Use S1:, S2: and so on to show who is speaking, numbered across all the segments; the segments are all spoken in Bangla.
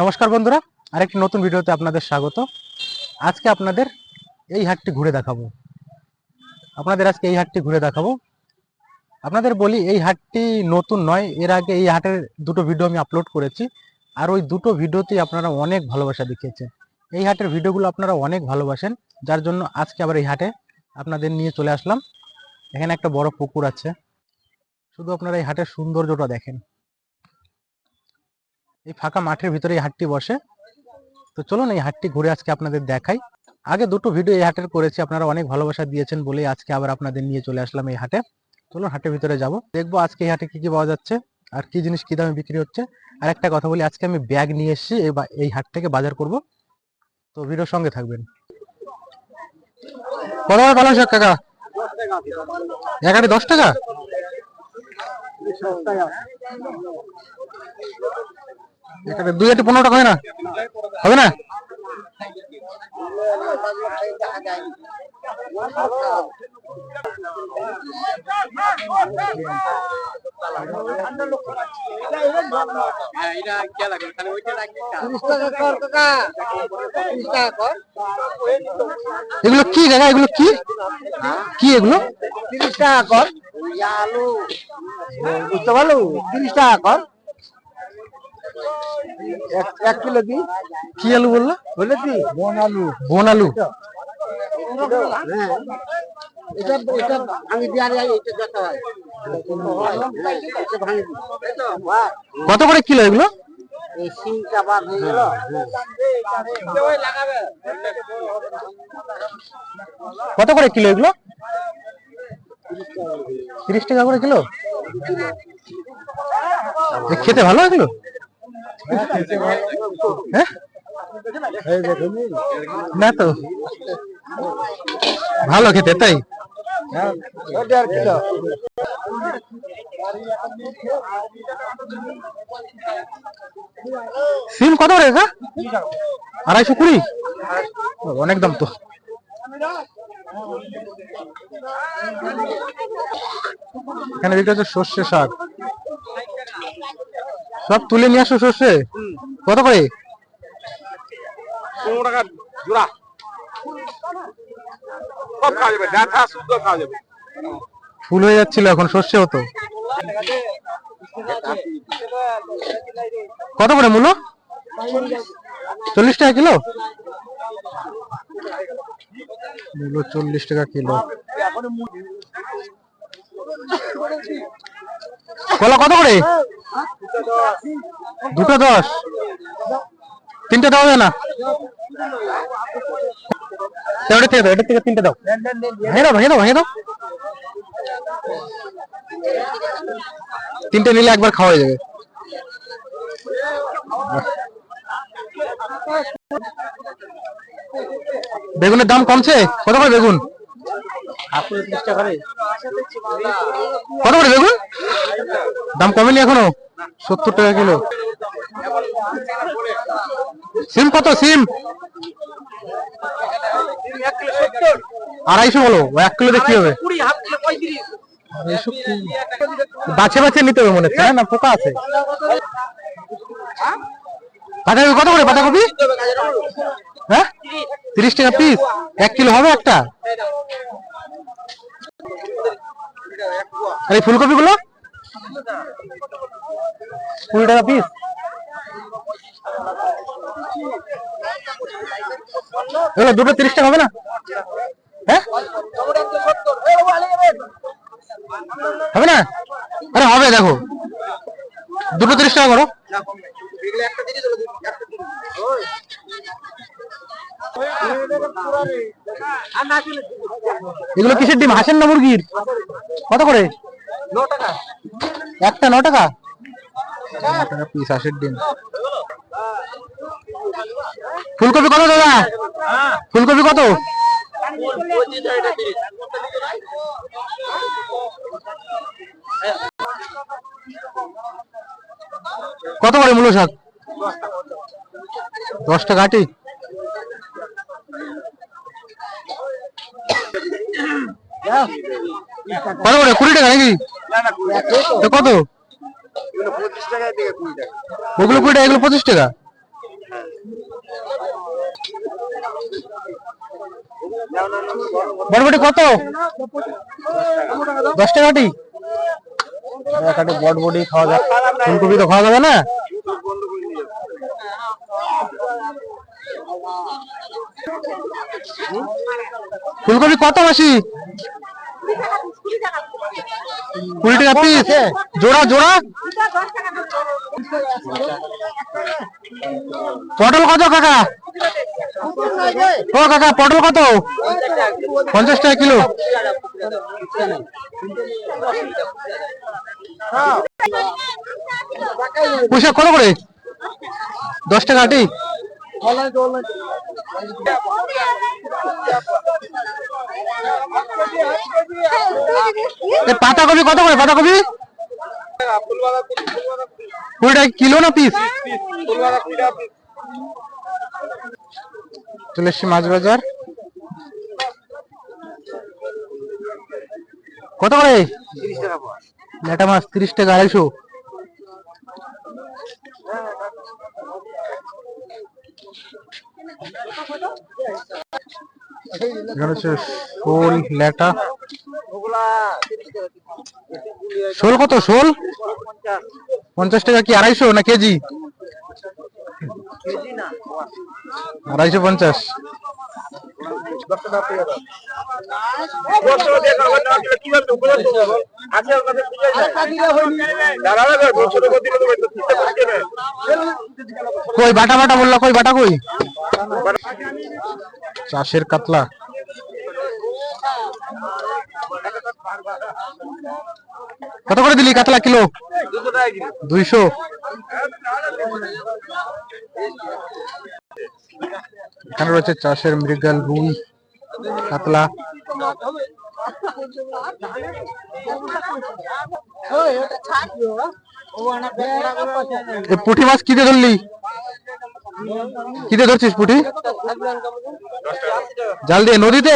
S1: নমস্কার বন্ধুরা, আরেকটি নতুন ভিডিওতে আপনাদের স্বাগত। আজকে আপনাদের এই হাটটি ঘুরে দেখাবো। আপনাদের আজকে এই হাটটি ঘুরে দেখাবো। আপনাদের বলি, এই হাটটি নতুন নয়, এর আগে এই হাটের দুটো ভিডিও আমি আপলোড করেছি, আর ওই দুটো ভিডিওতেই আপনারা অনেক ভালোবাসা দেখিয়েছেন। এই হাটের ভিডিওগুলো আপনারা অনেক ভালোবাসেন, যার জন্য আজকে আবার এই হাটে আপনাদের নিয়ে চলে আসলাম। এখানে একটা বড় পুকুর আছে। শুধু আপনারা এই হাটের সৌন্দর্যটা দেখেন। এই ফাঁকা মাঠের ভিতরে এই হাটটি বসে। তো চলুন এই হাটটি ঘুরে আজকে আপনাদের দেখাই। আগে দুটো ভিডিও এই হাটের করেছি, আপনারা অনেক ভালোবাসা দিয়েছেন বলে আজকে আবার আপনাদের নিয়ে চলে আসলাম এই হাটে। চলুন হাটের ভিতরে যাব। দেখব আজকে এই হাটে কি কি পাওয়া যাচ্ছে, আর কি জিনিস, কি দামে বিক্রি হচ্ছে। আর একটা কথা বলি, আজকে আমি ব্যাগ নিয়ে এসেছি এই হাট থেকে বাজার করব। তো ভিডিওর সঙ্গে থাকবেন। দশ টাকা? দুই আটি পনেরো টাকা হয় না? হবে না? এগুলো কি কাকা? এগুলো কি? কি এগুলো?
S2: তিরিশ টাকা কর। আলু। বুঝতে পারল? তিরিশ টাকা কর। এক- কিলো দি।
S1: কি আলু বলল?
S2: বলে দি। বন আলু।
S1: বন আলু
S2: এটা এটা ভাঙি দিয়ে এটা দেখা হয়। এটা ভাঙি দি বাহ,
S1: কত করে কিলো এগুলো কত করে কিলো এগুলো? তিরিশ টাকা করে কিলো? খেতে ভালো এগুলো? হ্যাঁ না তো ভালো খেতে তাই সিম কত কাকা আড়াইশো কুড়ি অনেক দাম তো এখানে বিক্রি হচ্ছে সর্ষে শাক। সব তুলে নিয়ে আসো সর্ষে? কত করে?
S3: পনেরো টাকা জোড়া। সব খাওয়া যাবে ডাঁটা শুদ্ধ খাওয়া যাবে।
S1: ফুল হয়ে যাচ্ছিল এখন সর্ষে হতো কত করে মূল্য চল্লিশ টাকা কিলো? মূল্য চল্লিশ টাকা কিলো। কলা কত করে? দুটো দশ। তিনটে দেওয়া যায় না? এটা থেকে দাও থেকে তিনটে দাও। তিনটে নিলে একবার খাওয়া যাবে। বেগুনের দাম কমছে? কত করে বেগুন? কত করে বেগুন? দাম কমেনি এখনও? সত্তর টাকা কিলো। সিম কত, সিম? আড়াইশো বলো এক কিলো কি হবে? বাছে বাছে নিতে হবে মনে হচ্ছে? না? পোকা আছে। বাঁধাকপি কত করে, বাঁধাকপি? হ্যাঁ? তিরিশ টাকা পিস এক কিলো হবে একটা? আর এই ফুলকপি গুলো কুড়ি টাকা পিস দুটো তিরিশ টাকা হবে না? হ্যাঁ? হবে না? আরে হবে, দেখো। দুটো তিরিশ টাকা করো। এগুলো কিসের ডিম? হাঁসের না মুরগির? কত করে? একটা ন টাকা? পিস হাঁসের ডিম। ফুলকপি কত দাদা? ফুলকপি কত? কত করে মূল্য শাক? দশ টাকা আটি। কত করে কুড়ি টাকা নাকি? তো কত? ওগুলো কুড়ি টাকা এগুলো পঁচিশ টাকা? বটবটি কত? দশ টাকাটি কাটি বটবটি খাওয়া যাবে ফুলকপি তো খাওয়া যাবে না? ফুলকপি কত মাসি? কুড়ি টাকা পিস জোড়া জোড়া। পটল কত কাকা? ও কাকা পটল কত? পঞ্চাশ টাকা কিলো। পয়সা কত করে? দশ টাকা আটি। এ পাতাকপি কত করে, পাতাকপি? কুড়ি টাকা কিলো না পিস চলে এসছি মাছ বাজার। কত করে? লেটা মাছ, তিরিশ টাকা আড়াইশো। এখানে হচ্ছে শোল লেটা শোল কত? শোল? পঞ্চাশ টাকা কি, আড়াইশো না কেজি? আড়াইশো পঞ্চাশ। কই বাটা বাটা বললা কই বাটা কই? চাষের কাতলা। কত করে দিলি কাতলা কিলো? দুইশো। এখানে রয়েছে চাষের মৃগাল রুই কাতলা। পুঁটি মাছ কিতে ধরলি? কিতে ধরছিস পুঁটি জাল দিয়ে, নদীতে?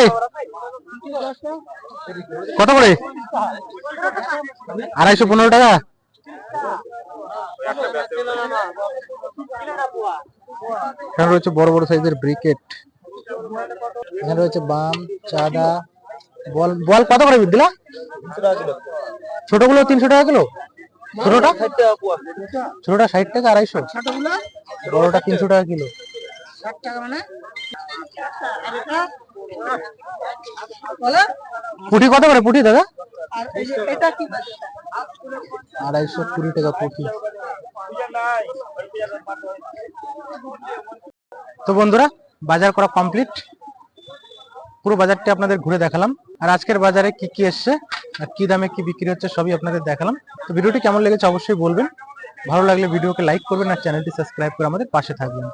S1: কত করে? আড়াইশো পনেরো টাকা? এখানে রয়েছে বড় বড় সাইজের ব্রিকেট। এখানে রয়েছে বাম, চাদা, বল বল কত করে দিলা ছোটগুলো তিনশো টাকা কিলো? ছোটটা ছোটটা ষাট টাকা আড়াইশো। বড়টা তিনশো টাকা কিলো। পুঁটি কত করে পুঁটি দাদা? আড়াইশো কুড়ি টাকা পুঁটি। তো বন্ধুরা বাজার করা কমপ্লিট। পুরো বাজারটি আপনাদের ঘুরে দেখালাম। আর আজকের বাজারে কি কি এসছে? আর কি দামে কি বিক্রি হচ্ছে সবই আপনাদের দেখালাম। তো ভিডিওটি কেমন লেগেছে অবশ্যই বলবেন। ভালো লাগলে ভিডিওকে লাইক করবেন আর চ্যানেলটি সাবস্ক্রাইব করে আমাদের পাশে থাকবেন।